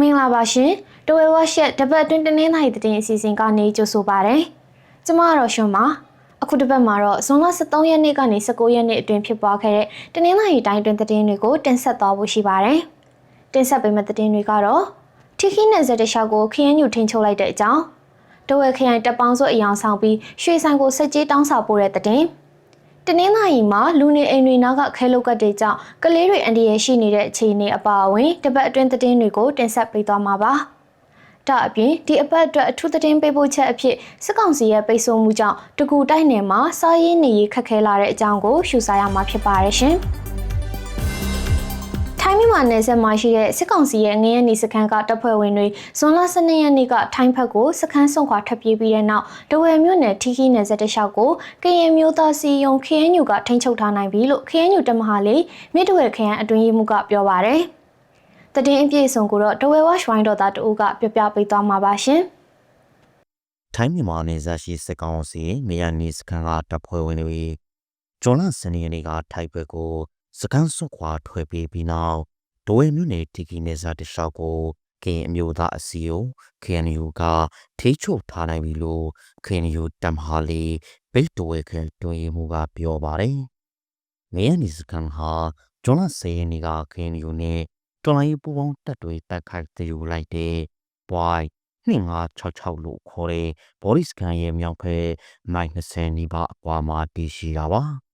မင်္ဂလာပါရှင်တဝဲဝါရှက်တပတ်အတွင်းတင်းနှင်းနိုင်တဲ့တင်အစီအစဉ်ကနေကြိုဆိုပါရစေကျမကတော့ရှင်ပါအခုတစ်ပတ်မှာတော့ဇွန်လ23ရက်နေ့ကနေ19ရက်နေ့အတွင်းဖြစ်ပွားခဲ့တဲ့တင်းနှင်းနိုင်တိုင်းအတွင်းသတင်းတွေကိုတင်ဆက်သွားဖို့ရှိပါတယ်တင်ဆက်ပေးမယ့်သတင်းတွေကတော့ထီခီနယ်ဇက်တလျှောက်ကိုခရမ်းညူထင်းချုပ်လိုက်တဲ့အကြောင်းတဝဲခရိုင်တပ်ပေါင်းစုအယောင်ဆောင်ပြီးရွှေဆိုင်ကိုစစ်ကြေးတောင်းစာပို့တဲ့သတင်း တနင်္လာရီမှာလူနေအိမ်တွေနားကခဲလုတ်ကတ်တွေကြောင့်ကလေးတွေအန်ဒီရရှိနေတဲ့အခြေအနေအပါအဝင်တပတ်အတွင်းသတင်းတွေကိုတင်ဆက်ပေးသွားမှာပါ။ဒါအပြင်ဒီအပတ်အတွက်အထူးသတင်းပေးပို့ချက်အဖြစ်စစ်ကောင်စီရဲ့ပိတ်ဆို့မှုကြောင့်တကူတိုက်နယ်မှာစားရေးနေရေးခက်ခဲလာတဲ့အကြောင်းကိုရှုစားရမှာဖြစ်ပါရဲ့ရှင်။ ထိုင်းမြန်မာနယ်စပ်မှာရှိတဲ့စစ်ကောင်စီရဲ့ငရဲနေစခန်းကတပ်ဖွဲ့ဝင်တွေဇွန်လ12ရက်နေ့ကထိုင်းဘက်ကိုစခန်းဆုံးခွာထွက်ပြေးပြီးတဲ့နောက်တဝယ်မြို့နယ်ထီခီနယ်စပ်တလျှောက်ကိုကရင်မျိုးသားစီယုံ KNU ကထိန်းချုပ်ထားနိုင်ပြီလို့ KNU တမဟာလေးမြစ်တဝယ်ခရိုင်အတွင်းရေးမှူးကပြောပါရယ်။တည်င်းအပြည့်အစုံကိုတော့တဝယ်ဝါရှဝိုင်းတော်သားတူကပြပြပေးသွားမှာပါရှင်။ထိုင်းမြန်မာနယ်စပ်ရှိစစ်ကောင်စီနေရနေစခန်းကတပ်ဖွဲ့ဝင်တွေဂျွန်လစနေနေ့ကထိုက်ဘက်ကို စခန်းစွတ်ခွာထွက်ပြေးပြီးနောက်ဒိုဝဲမြို့နယ်တီကီနယ်စပ်တလျှောက်ကိုကရင်အမျိုးသားအစည်းအရုံး KNU ကထိချုပ်ထားနိုင်ပြီလို့ KNU တမ်ဟာလီဘိတ်တိုဝဲခန်တွင်ရေးမှုကပြောပါတယ်။နေရနေစခန်းဟာဂျွန်လ10ရက်နေ့က KNU နဲ့တော်လိုင်းပူပေါင်းတပ်တွေတိုက်ခိုက်တည်ယူလိုက်တဲ့ Boy 2566လို့ခေါ်တဲ့ဘော်ဒီစကန်ရဲ့မြောက်ဖက်မိုင်20နီးပါးအကွာမှာတည်ရှိတာပါ။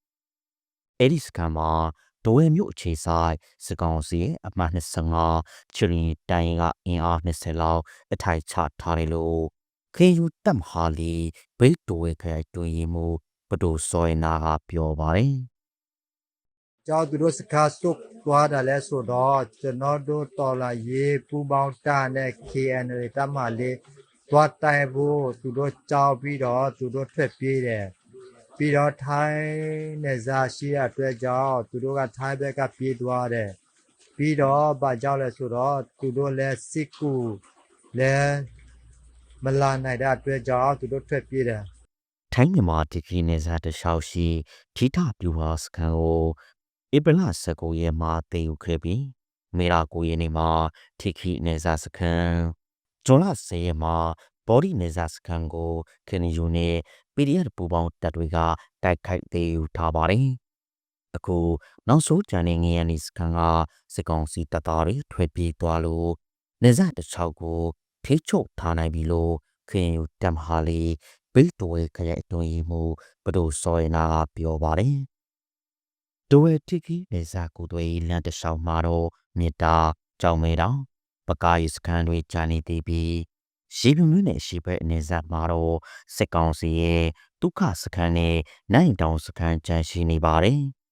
အဲဒီစကန်မှာဒိုဝဲမြို့အခြေဆိုင်စကောင်စီရဲ့အမှတ်25ချီရင်တိုင်းကအင်အား20လောက်အထိုက်ချထားတယ်လို့ခေယူတက်မဟာလီဘိတ်ဒိုဝဲခိုင်တွင်ရီမှုပဒိုစောယနာကပြောပါတယ်ကျောင်းသူတို့စကားစုတ်သွားတယ်လဲဆိုတော့ကျွန်တော်တို့တော်လာရေးပူပေါင်းတာနဲ့ KNL တမလေးသွားတိုင်ဖို့သူတို့ကြောက်ပြီးတော့သူတို့ထွက်ပြေးတယ် ပြီးတော့ထိုင်းနေစာရှိရအတွက်ကြောင့်သူတို့ကထိုင်းဘက်ကပြေးသွားတယ်ပြီးတော့ဗာကြောက်လဲဆိုတော့သူတို့လဲစစ်ကူလဲမလာနိုင်တဲ့အတွက်ကြောင့်သူတို့ထွက်ပြေးတယ်။ထိုင်းမြန်မာတီကီနယ်စပ်တလျှောက်ရှိထီထပြူဟာစကန်ကိုဧပြီလ19ရက်မှာတည်ယူခဲ့ပြီးမေလာ9ရက်နေ့မှာထီခီနယ်စပ်စကန်ဇွန်လ10ရက်မှာဘော်ဒီနယ်စပ်စကန်ကိုခင်ယူနဲ့ PDF ပူပေါင်းတပ်တွေကတိုက်ခိုက်တည်ယူထားပါတယ်။အခုနောက်ဆုံးကြံနေငရနီစကန်ကစစ်ကောင်စီတပ်သားတွေထွက်ပြေးသွားလို့နေစပ်တစ်ချောက်ကိုထိချုပ်ထားနိုင်ပြီလို့ခင်ယူတမ်ဟာလီဘိတ်တိုဝဲခရိုင်အတွင်းရေးမှုဘဒိုစောယနာကပြောပါတယ်။ဒိုဝဲတီကီနေစာကိုတွေလန်တလျှောက်မှာတော့မြေတာကြောင်မဲတောင်ပကားရီစကန်တွေကြာနေသေးပြီး ရေပြမျိုးနဲ့ရှိဘက်အနေဆက်မှာတော့စစ်ကောင်စီရဲ့ဒုက္ခစခန်းနဲ့နိုင်တောင်စခန်းကြန့်ရှိနေပါတယ်။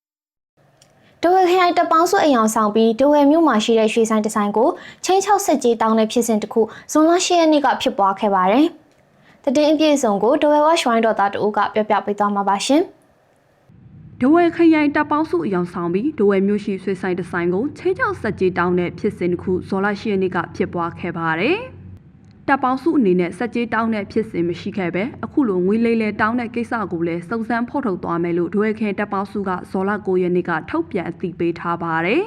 တဝဲခရိုင်တပ်ပေါင်းစုအယောင်ဆောင်ပြီးတဝဲမြို့မှာရှိတဲ့ရွှေဆိုင်တစ်ဆိုင်ကိုချင်းချောက်ဆက်ကြီးတောင်းတဲ့ဖြစ်စဉ်တစ်ခုဇွန်လ10ရက်နေ့ကဖြစ်ပွားခဲ့ပါတယ်။တည်င်းအပြည့်အစုံကိုတဝဲဝါရှဝိုင်းတော်သားတူကပြပြပေးသွားမှာပါရှင်။ဒဝဲခရိုင်တပ်ပေါင်းစုအယောင်ဆောင်ပြီးဒဝဲမြို့ရှိဆွေဆိုင်ဒီဇိုင်းကိုချင်းချောက်ဆက်ကြီးတောင်းတဲ့ဖြစ်စဉ်တစ်ခုဇော်လရှိရနေ့ကဖြစ်ပွားခဲ့ပါတယ်။ တပ်ပေါင်းစုအနေနဲ့ဆက်ကြီးတောင်းတဲ့ဖြစ်စဉ်မရှိခဲ့ပဲအခုလိုငွေလေးလဲတောင်းတဲ့ကိစ္စကိုလည်းစုံစမ်းဖော်ထုတ်သွားမယ်လို့ဒဝဲခရိုင်တပ်ပေါင်းစုကဇော်လ9ရက်နေ့ကထုတ်ပြန်အသိပေးထားပါတယ်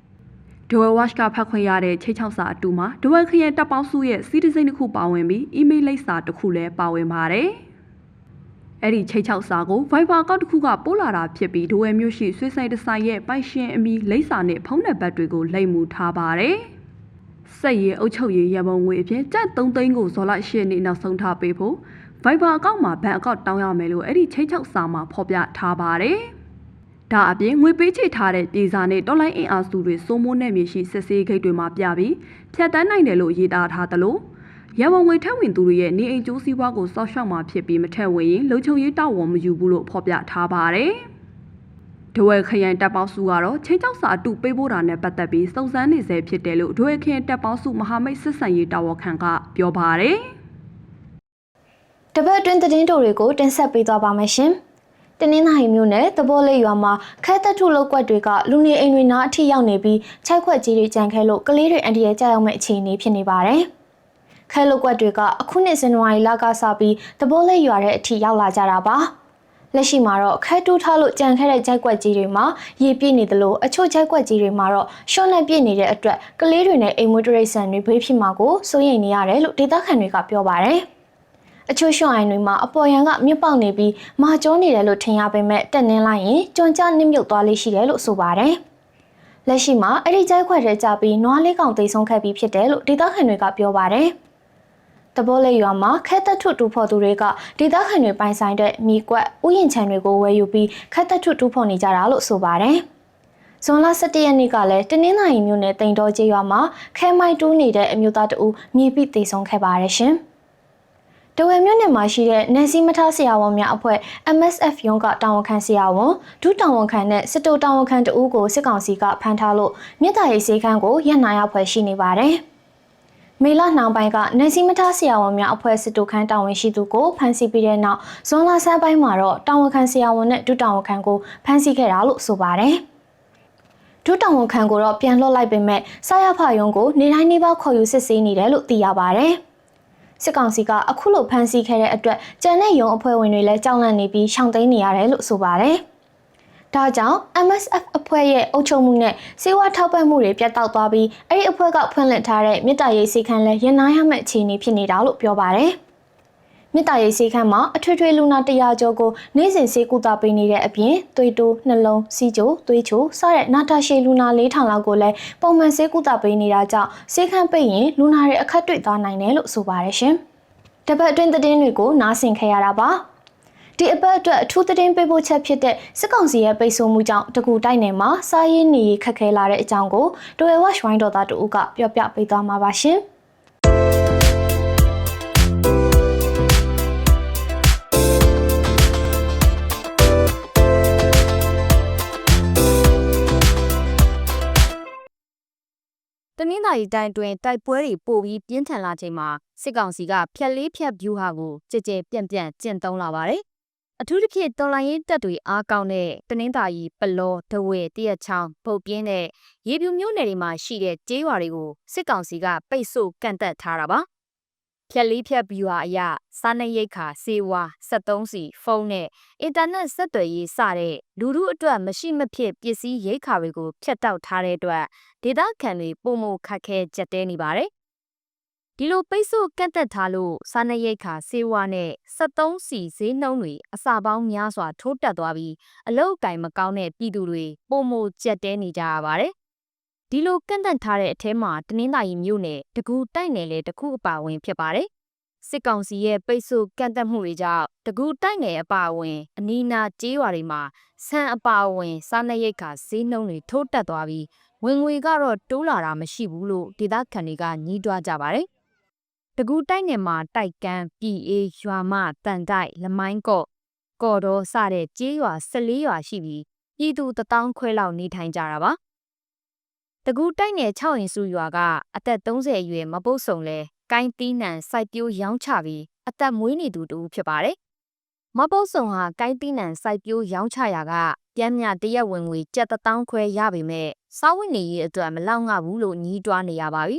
။ဒဝဲဝက်ကဖတ်ခွင့်ရတဲ့ချိတ်ချောက်စာအတူမှာဒဝဲခရိုင်တပ်ပေါင်းစုရဲ့စီးဒီစိန်တစ်ခုပါဝင်ပြီးအီးမေးလ်လိပ်စာတစ်ခုလည်းပါဝင်ပါတယ်။အဲ့ဒီချိတ်ချောက်စာကို Viber ကောက်တစ်ခုကပို့လာတာဖြစ်ပြီးဒိုဝဲမျိုးရှိဆွေးဆိုင်တဆိုင်ရဲ့ပိုင်ရှင်အမီလိမ့်စာနဲ့ဖုန်းနံပါတ်တွေကိုလိမ့်မှုထားပါတယ်။ စက်ရည်အုပ်ချုပ်ရေးရမုံငွေအဖြစ်ကျပ်3သိန်းကိုဇော်လရှင်းနေ့နောက်ဆုံးထားပေးဖို့ Viber အကောင့်မှာဘဏ်အကောင့်တောင်းရမယ်လို့အဲ့ဒီချိတ်ချောက်စာမှာဖော်ပြထားပါတယ်။ဒါအပြင်ငွေပေးချေထားတဲ့ပြည်စာနဲ့တော်လိုင်းအင်အားစုတွေစိုးမိုးနေမြေရှိစစ်ဆေးဂိတ်တွေမှာပြပြီးဖြတ်တန်းနိုင်တယ်လို့ရေးသားထားသလိုရန်ကုန်ငွေထက်ဝင်သူတွေရဲ့နေအိမ်ကျိုးစည်းဝါးကိုစောက်ရှောက်မှာဖြစ်ပြီးမထက်ဝင်ရင်လုံခြုံရေးတာဝန်မယူဘူးလို့ဖော်ပြထားပါတယ်။ ဒဝဲခရိုင်တပ်ပေါင်းစုကတော့ချင်းချောက်စာအတူပေးပို့တာနဲ့ပတ်သက်ပြီးစုံစမ်းနေဆဲဖြစ်တယ်လို့ဒဝဲခရိုင်တပ်ပေါင်းစုမဟာမိတ်စစ်ဆန်ရေးတာဝန်ခံကပြောပါတယ်။တပတ်အတွင်းသတင်းတိုတွေကိုတင်ဆက်ပေးသွားပါမယ်ရှင်။တနင်္သာရီမြို့နယ်တဘောလေးရွာမှာခဲသက်ထုလောက်ကွက်တွေကလူနေအိမ်တွေနားအထိရောက်နေပြီးခြိုက်ခွက်ကြီးတွေကြံခဲလို့ကလေးတွေအန်တီရဲ့ကြောက်ရောက်မဲ့အခြေအနေဖြစ်နေပါတယ်။ခဲလောက်ကွက်တွေကအခုနှစ်ဇန်နဝါရီလကစပြီးတဘောလေးရွာတဲ့အထိရောက်လာကြတာပါ။ လက်ရှိမှာတော့ခဲတူးထားလို့ကြံခဲ့တဲ့ဂျိုက်ကွက်ကြီးတွေမှာရေပြည့်နေသလိုအချို့ဂျိုက်ကွက်ကြီးတွေမှာတော့ရှော့နဲ့ပြည့်နေတဲ့အတွက်ကလေးတွေနဲ့အိမ်မွေးတရိတ်ဆန်တွေဘေးဖြစ်မှာကိုစိုးရိမ်နေရတယ်လို့ဒေသခံတွေကပြောပါတယ်။အချို့ရှော့အိုင်တွေမှာအပေါ်ယံကမြစ်ပေါက်နေပြီးမာကျောနေတယ်လို့ထင်ရပေမဲ့တက်နှင်းလိုက်ရင်ကြွန်ကြနစ်မြုပ်သွားလေးရှိတယ်လို့ဆိုပါတယ်။လက်ရှိမှာအဲ့ဒီကြိုက်ခွက်ထဲကြပြီးနွားလေးကောင်တိတ်ဆုံးခဲ့ပြီးဖြစ်တယ်လို့ဒေသခံတွေကပြောပါတယ်။တ ဘောလေးရွာမှာခက်သက်ထုတူဖို့သူတွေကဒေသခံတွေပိုင်ဆိုင်တဲ့မြေကွက်ဥယျာဉ်ခြံတွေကိုဝယ်ယူပြီးခက်သက်ထုတူဖို့နေကြတာလို့ဆိုပါတယ်။ဇွန်လ17ရက်နေ့ကလည်းတနင်္သာရီမြို့နယ်တိန်တော်ကျေးရွာမှာခဲမိုက်တူးနေတဲ့အမျိုးသားတအူမြေပိတိတ်ဆုံးခဲ့ပါတယ်ရှင်။တဝယ်မြို့နယ်မှာရှိတဲ့နယ်စည်းမထားဆရာဝန်များအဖွဲ့ MSF ရုံးကတာဝန်ခံဆရာဝန်ဒုတာဝန်ခံနဲ့စစ်တိုတာဝန်ခံတအူးကိုစစ်ကောင်စီကဖမ်းထားလို့မြစ်တာရေးစေခန်းကိုရပ်နာရဖွဲ့ရှိနေပါတယ်။ မေလနှောင်းပိုင်းကနယ်စည်းမထားဆရာဝန်များအဖွဲ့စစ်တိုခန်းတာဝန်ရှိသူကိုဖမ်းဆီးပြီးတဲ့နောက်ဇွန်လဆန်းပိုင်းမှာတော့တာဝန်ခံဆရာဝန်နဲ့ဒုတာဝန်ခံကိုဖမ်းဆီးခဲ့တာလို့ဆိုပါတယ်။ဒုတာဝန်ခံကိုတော့ပြန်လွှတ်လိုက်ပေမဲ့ဆရာဖယုံကိုနေတိုင်းနေပါခေါ်ယူစစ်ဆေးနေတယ်လို့သိရပါတယ်။စစ်ကောင်စီကအခုလိုဖမ်းဆီးခဲ့တဲ့အတွက်ကြံတဲ့ရုံအဖွဲ့ဝင်တွေလည်းကြောက်လန့်နေပြီးရှောင်သိမ်းနေရတယ်လို့ဆိုပါတယ်။ ဒါကြောင့် MSF အဖွဲ့ရဲ့အုပ်ချုပ်မှုနဲ့စေဝါထောက်ပံ့မှုတွေပြတ်တောက်သွားပြီးအဲ့ဒီအဖွဲ့ကဖွင့်လှစ်ထားတဲ့မြစ်တာရေးစီခန်းလည်းရန်နာရမယ့်အခြေအနေဖြစ်နေတာလို့ပြောပါတယ်။မြစ်တာရေးစီခန်းမှာအထွေထွေလူနာ100ကျော်ကိုနေ့စဉ်ဆေးကုသပေးနေတဲ့အပြင်သွေးတိုးနှလုံးစီးချိုသွေးချိုစတဲ့နာတာရှည်လူနာ4000လောက်ကိုလည်းပုံမှန်ဆေးကုသပေးနေတာကြောင့်ဆေးခန်းပိတ်ရင်လူနာတွေအခက်တွေ့သွားနိုင်တယ်လို့ဆိုပါတယ်ရှင်။တပတ်အတွင်းသတင်းတွေကိုနားဆင်ခဲ့ရတာပါ။ ဒီအပတ်အတွက်အထူးသတင်းပေးပို့ချက်ဖြစ်တဲ့စစ်ကောင်စီရဲ့ပိတ်ဆို့မှုကြောင့်တကူတိုက်နယ်မှာစားရေးနေရေးခက်ခဲလာတဲ့အကြောင်းကိုတွယ်ဝက်ဝိုင်းတော်သားတို့ကပြောပြပေးသွားမှာပါရှင်။တနင်္သာရီတိုင်းတွင်တိုက်ပွဲတွေပိုပြီးပြင်းထန်လာချိန်မှာစစ်ကောင်စီကဖြက်လေးဖြက်ဗျူဟာကိုကြည်ကြဲပြန့်ပြန့်ကျင့်သုံးလာပါတယ်။ အထူးသဖြင့်တော်လိုင်းရေးတပ်တွေအားကောင်းတဲ့တနင်္သာရီပလောဒဝဲတရက်ချောင်းပုတ်ပြင်းတဲ့ရေပြူမျိုးနယ်တွေမှာရှိတဲ့ကျေးရွာတွေကိုစစ်ကောင်စီကပိတ်ဆို့ကန့်သက်ထားတာပါ။ဖြက်လေးဖြက်ဗျူဟာအရစားနပ်ရိက္ခာစေဝါ73စီဖုန်းနဲ့အင်တာနက်ဆက်သွယ်ရေးစတဲ့လူမှုအတွက်မရှိမဖြစ်ပစ္စည်းရိက္ခာတွေကိုဖျက်တောက်ထားတဲ့အတွက်ဒေသခံတွေပုံမခက်ခဲကြက်တဲနေပါတယ်။ ဒီလိုပိတ်ဆို့ကန့်သက်ထားလို့စားနပ်ရိက္ခာစေဝါနဲ့73စီဈေးနှုန်းတွေအစာပေါင်းများစွာထိုးတက်သွားပြီးအလုတ်ကင်မကောင်းတဲ့ပြည်သူတွေပုံမကြက်တဲနေကြရပါတယ်။ဒီလိုကန့်သက်ထားတဲ့အထဲမှာတနင်္သာရီမြို့နယ်တကူတိုက်နယ်လေတခုအပါအဝင်ဖြစ်ပါတယ်။စစ်ကောင်စီရဲ့ပိတ်ဆို့ကန့်သက်မှုတွေကြောင့်တကူတိုက်နယ်အပါအဝင် အနီးနားကျေးရွာတွေမှာဆန်အပါအဝင်စားနပ်ရိက္ခာဈေးနှုန်းတွေထိုးတက်သွားပြီးဝင်ငွေကတော့တိုးလာတာမရှိဘူးလို့ဒေသခံတွေကညှိတွားကြပါတယ်။ တကူတိုက်နယ်မှာတိုက်ကန်းပြည်အေးရွာမတန်တိုက်လမိုင်းကော့ကော်တော်စတဲ့ကျေးရွာ14ရွာရှိပြီးပြည်သူတထောင်ခွဲလောက်နေထိုင်ကြတာပါ။တကူတိုက်နယ်6ရင်စုရွာကအသက်30အရွယ်မပုတ်ဆုံလဲကိုင်းတီးနံစိုက်ပျိုးရောင်းချပြီးအသက်မွေးနေသူတူဖြစ်ပါတယ်။မပုတ်ဆုံဟာကိုင်းတီးနံစိုက်ပျိုးရောင်းချရာကပြန်မြတရက်ဝင်ငွေကျပ်တောင်းခွဲရပေမဲ့စားဝတ်နေရေးအတွက်မလောက်ငှဘူးလို့ညှိတွားနေရပါပြီ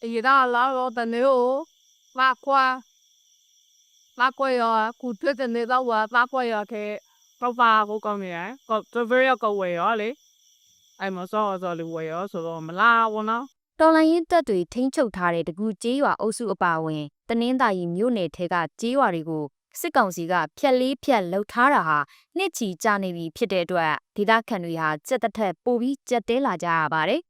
也到老老的牛，拉瓜，拉瓜呀，古特的那个话，拉瓜呀，佢嗰花好讲咩？个最尾一个位啊你，哎冇错我就你位啊，所以我咪拉我啦。 ။တော်လိုင်းရင်တပ်တွေထိန်းချုပ်ထားတဲ့တကူကျေးရွာအုပ်စုအပါအဝင်တနင်္သာရီမြို့နယ်ထဲကကျေးရွာတွေကိုစစ်ကောင်စီကဖြက်လေးဖြက်လှုပ်ထားတာဟာနှစ်ချီကြာနေပြီဖြစ်တဲ့အတွက်ဒေသခံတွေဟာကြက်တစ်ထက်ပိုပြီးကြက်တဲလာကြရပါတယ်။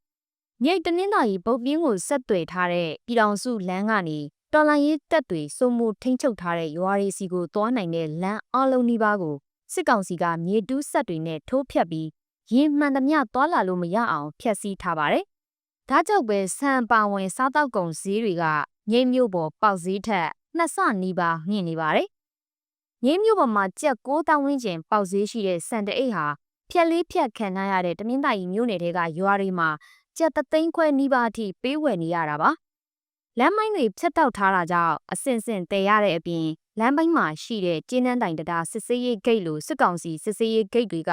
မြိတ်တနင်္သာရီပုတ်ပြင်းကိုဆက်သွယ်ထားတဲ့ပြည်တော်စုလမ်းကနေတော်လိုင်းရင်တပ်တွေစုံမှုထိန်းချုပ်ထားတဲ့ရွာတွေစီကိုသွားနိုင်တဲ့လမ်းအလုံးနီးပါးကိုစစ်ကောင်စီကမြေတူးဆက်တွေနဲ့ထိုးဖျက်ပြီးရင်မှန်သမျှသွားလာလို့မရအောင်ဖျက်ဆီးထားပါတယ်။ဒါကြောင့်ပဲဆန်ပါဝင်စားတောက်ကုန်ဈေးတွေကမြိတ်မြို့ပေါ်ပေါက်ဈေးထက်နှစ်ဆနီးပါးမြင့်နေပါတယ်။မြိတ်မြို့ပေါ်မှာကျပ်6000ဝန်းကျင်ပေါက်ဈေးရှိတဲ့ဆန်တအိတ်ဟာဖြက်လေးဖြက်ခံထားရတဲ့တနင်္သာရီမြို့နယ်တွေကရွာတွေမှာ ကျပ်သသိန်းခွဲနီးပါးအထိပေးဝယ်နေရတာပါ။လမ်းမိုင်းတွေဖြတ်တောက်ထားတာကြောင့်အစင်စင်တည်ရတဲ့အပြင်လမ်းပိုင်းမှာရှိတဲ့ကျင်းနှန်းတိုင်တံတားစစ်စေးရေးဂိတ်လိုစစ်ကောင်စီစစ်စေးရေးဂိတ်တွေက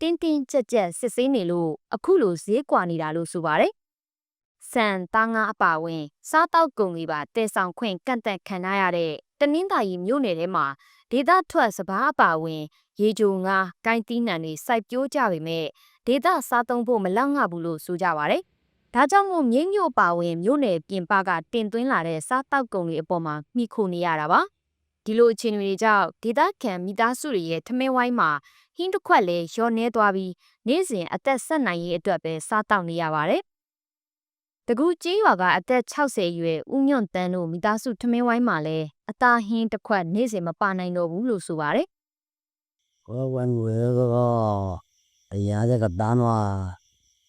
တင်းတင်းကြပ်ကြပ်စစ်ဆေးနေလို့အခုလိုဈေးကွာနေတာလို့ဆိုပါတယ်။စစံသားငါအပါအဝင် စားတောက်ကုန်တွေပါတည်ဆောင်ခွင့်ကန့်သက်ခံရတဲ့တနင်္သာရီမြို့နယ်ထဲမှာဒေသထွက်စပားအပါအဝင် ရေကြိုငါကိုင်းတီးနှံတွေစိုက်ပျိုးကြပေမဲ့ ဒေသစားသုံးဖို့မလောက်ငှဘူးလို့ဆိုကြပါတယ်။ဒါကြောင့်မို့မြိတ်မြို့ပါဝင်မြို့နယ်ပြင်ပကတင်သွင်းလာတဲ့စားတောက်ကုန်တွေအပေါ်မှာမိခိုနေရတာပါ။ဒီလိုအခြေအနေတွေကြောင့်ဒေသခံမိသားစုတွေရဲ့ထမင်းဝိုင်းမှာဟင်းတစ်ခွက်လဲလျော့နေသွားပြီးနေ့စဉ်အသက်ဆက်နိုင်ရေးအတွက်ပဲစားတောက်နေရပါတယ်။တကူကျေးရွာကအသက်60ရွယ်ဦးညွန့်တန်းတို့မိသားစုထမင်းဝိုင်းမှာလဲအသာဟင်းတစ်ခွက်နေ့စဉ်မပါနိုင်တော့ဘူးလို့ဆိုပါတယ်။ဟောဝန်ဝဲကော 呀，这个单话，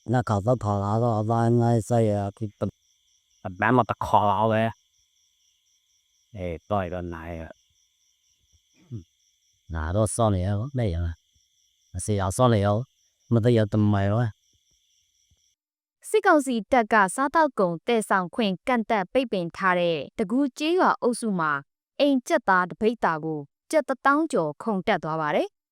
那考到考拉个单那些呀，佢不，单嘛得考拉嘅，诶，多一个奶啊，拿到上嚟啊，咩样啊？是有上嚟哦，冇得有得买咯。 စစ်ကောင်စီတပ်ကစားတောက်ကုန်တဲဆောင်ခွင့်ကန့်တက်ပိတ်ပင်ထားတဲ့တကူကျေးရွာအုပ်စုမှာအိမ်ကျက်သားတပိတ်တာကိုကျက်တစ်တောင်းကျော်ခုန်တက်သွားပါတယ်။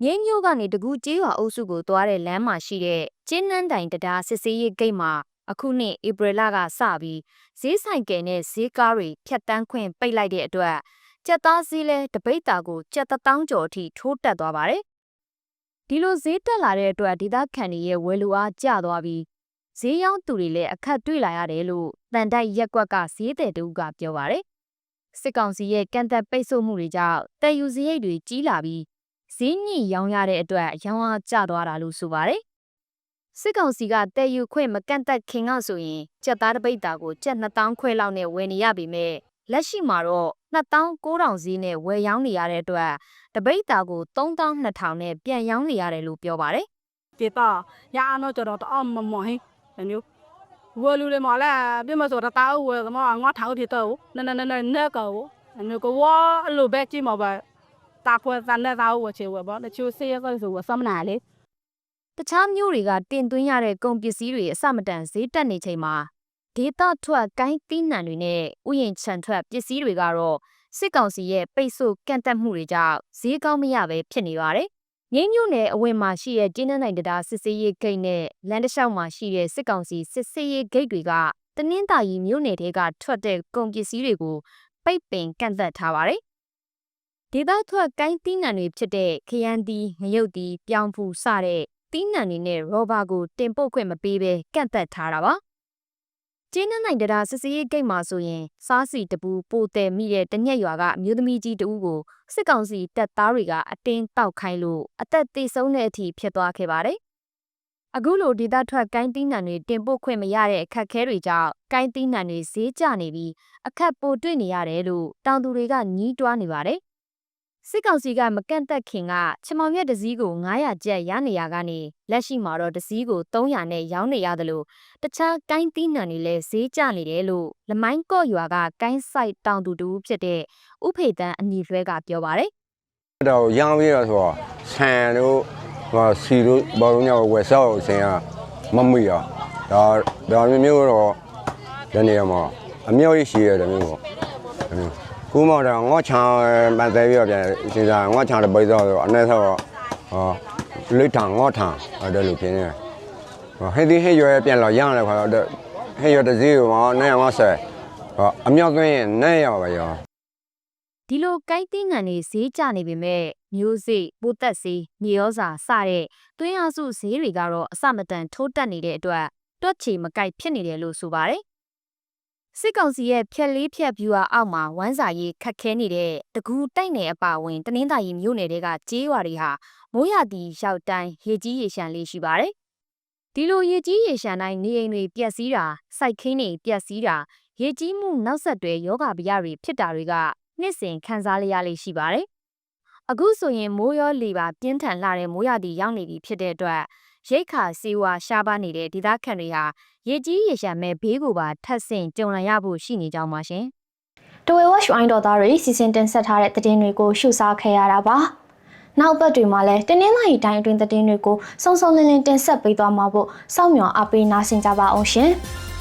ငင်းမျိုးကနေတကူကျေးရွာအုပ်စုကိုသွားတဲ့လမ်းမှာရှိတဲ့ကျင်းနှန်းတိုင်တရားစစ်စေးရေးဂိတ်မှာအခုနှစ်ဧပြီလကစပြီးဈေးဆိုင်ကယ်နဲ့ဈေးကားတွေဖြတ်တန်းခွင့်ပိတ်လိုက်တဲ့အတွက်ကျက်သားဈေးလဲတပိတ်တာကိုကျက်တစ်တောင်းကျော်အထိထိုးတက်သွားပါတယ်။ဒီလိုဈေးတက်လာတဲ့အတွက်ဒေသခံတွေရဲ့ဝယ်လိုအားကျသွားပြီးဈေးရောင်းသူတွေလည်းအခက်တွေ့လာရတယ်လို့တန်တိုက်ရက်ကွက်ကဈေးသည်တူကပြောပါတယ်။စစ်ကောင်စီရဲ့ကန့်သက်ပိတ်ဆို့မှုတွေကြောင့်တက်ယူစရိတ်တွေကြီးလာပြီး ဈေးညှိရောင်းရတဲ့အတွက်ရောင်းအားကျသွားတာလို့ဆိုပါတယ်။စစ်ကောင်စီကတက်ယူခွင့်မကန့်သက်ခင်ကဆိုရင်ကြက်သားတစ်ပိတ်တာကိုကြက်2000ခွဲလောက်နဲ့ဝယ်နေရပြီမဲ့လက်ရှိမှာတော့2900ဈေးနဲ့ဝယ်ရောင်းနေရတဲ့အတွက်တစ်ပိတ်တာကို3200နဲ့ပြန်ရောင်းနေရတယ်လို့ပြောပါတယ်ဒေတာရအောင်တော့ကျွန်တော်တော့အမမဟင်းဒါမျိုးဝယ်လူတွေမှာလဲပြမဆိုတာတာဝယ်သမားငါထောက်ထီတော့နနနနနကောဒါမျိုးကဝါအလိုပဲကြည့်မှာပဲ တာခွဲစတဲ့သားဝယ်ချေဝယ်ပေါ့တချို့ဆေးရကဆိုဝယ်စမနာလေတခြားမျိုးတွေကတင်သွင်းရတဲ့ကုန်ပစ္စည်းတွေအစမတန်ဈေးတက်နေချိန်မှာဒေတာထွက်ကိုင်းတီးနှံတွေနဲ့ဥယျာဉ်ခြံထွက်ပစ္စည်းတွေကတော့စစ်ကောင်စီရဲ့ပိတ်ဆို့ကန့်တက်မှုတွေကြောင့်ဈေးကောင်းမရပဲဖြစ်နေပါတယ်။ငင်းမျိုးနယ်အဝင်မှာရှိတဲ့ကျင်းနှံနိုင်တရားစစ်စေးရေးဂိတ်နဲ့လမ်းတစ်လျှောက်မှာရှိတဲ့စစ်ကောင်စီစစ်စေးရေးဂိတ်တွေကတနင်္သာရီမြို့နယ်တွေကထွက်တဲ့ကုန်ပစ္စည်းတွေကိုပိတ်ပင်ကန့်သက်ထားပါတယ်။ ဒေသထွက်ကိုင်းတီးနှံတွေဖြစ်တဲ့ခရမ်းတီးငရုတ်တီးပြောင်းဖူစတဲ့တီးနှံတွေနဲ့ရောဘာကိုတင်ပို့ခွင့်မပေးဘဲကန့်သက်ထားတာပါ။ကျင်းနှံနိုင်တရားစစ်စေးရေးဂိတ်မှာဆိုရင်စားစီတပူပိုတယ်မိတဲ့တညက်ရွာကအမျိုးသမီးကြီးတဦးကိုစစ်ကောင်စီတပ်သားတွေကအတင်းတောက်ခိုင်းလို့အသက်သေဆုံးတဲ့အထိဖြစ်သွားခဲ့ပါတယ်။အခုလိုဒေသထွက်ကိုင်းတီးနှံတွေတင်ပို့ခွင့်မရတဲ့အခက်အခဲတွေကြောင့်ကိုင်းတီးနှံတွေဈေးကျနေပြီးအခက်ပိုတွေ့နေရတယ်လို့တောင်သူတွေကညှီးတွားနေပါတယ်။ စစ်ကောင်စီကမကန့်သက်ခင်ကချမောင်မြတ်တစည်းကို900ကျပ်ရနေရကနေလက်ရှိမှာတော့တစည်းကို300နဲ့ရောင်းနေရတယ်လို့တခြားကိုင်းတီးနှံတွေလည်းဈေးကျနေတယ်လို့လမိုင်းကော့ရွာကကိုင်းဆိုင်တောင်သူတူဖြစ်တဲ့ဥဖေတန်းအနီလွဲကပြောပါတယ်တော့ရောင်းပြီးတော့ဆိုတော့ဆန်တို့ဟိုစီတို့ဘောလုံးညောဝယ်ဆောက်အစင်ကမမိရဒါဒါမျိုးမျိုးတော့ဒီနေရာမှာအမျိုးကြီးရှိရတယ်မျိုးပေါ့ ဒါမျိုးကူမော်တော့ငေါချောင်းပန်သေးပြီးတော့ပြန်စဉ်းစားငေါချောင်းတဲ့ပိတ်တော့ဆိုအနည်းဆုံးတော့ဟောလိထံငေါထံအဲ့ဒါလိုဖြစ်နေတယ်ဟောဟဲ့ဒီဟဲ့ရွယ်ပြန်လာရရတယ်ခွာတော့ဟဲ့ရွယ်တစ်စီးကို950ဟောအမြောက်သွင်းရင်900ပါရောဒီလိုကိုင်းတင်းငံတွေဈေးကျနေပေမဲ့မျိုးစေ့ပိုတက်စေးမြေရောစာစတဲ့သွင်းအားစုဈေးတွေကတော့အစမတန်ထိုးတက်နေတဲ့အတွက်တွက်ချီမကိုက်ဖြစ်နေတယ်လို့ဆိုပါတယ် စစ်ကောင်စီရဲ့ဖြက်လေးဖြက်ဗျူဟာအောက်မှာဝမ်းစာရေးခတ်ခဲနေတဲ့တကူတိုက်နယ်အပါအဝင်တနင်္သာရီမြို့နယ်တွေကကြေးရွာတွေဟာမိုးရသည့်ရောက်တိုင်းရေကြီးရေရှမ်းလေးရှိပါတယ်ဒီလိုရေကြီးရေရှမ်းတိုင်းနေအိမ်တွေပျက်စီးတာစိုက်ခင်းတွေပျက်စီးတာရေကြီးမှုနောက်ဆက်တွဲယောဂဗျာတွေဖြစ်တာတွေကနှစ်စဉ်ခံစားရရလေးရှိပါတယ်။အခုဆိုရင်မိုးရောလေပါပြင်းထန်လာတဲ့မိုးရသည်ရောက်နေပြီဖြစ်တဲ့အတွက် ရိတ်ခါစီဝါရှားပါနေတဲ့ဒေသခံတွေဟာရေကြီးရေရှမ်းမဲ့ဘေးကိုပါထပ်ဆင့်ကြုံလာရဖို့ရှိနေကြောင်းပါရှင်။တဝဲဝက်ရှိုင်းတော်သားတွေစီစဉ်တင်ဆက်ထားတဲ့သတင်းတွေကိုရှုစားခဲ့ရတာပါ။နောက်ဘက်တွေမှာလည်းတင်းနှင်းသားရီတိုင်းအတွင်းသတင်းတွေကိုစုံစုံလင်းလင်းတင်ဆက်ပေးသွားမှာဖို့စောင့်မျှော်အားပေးနားဆင်ကြပါအောင်ရှင်။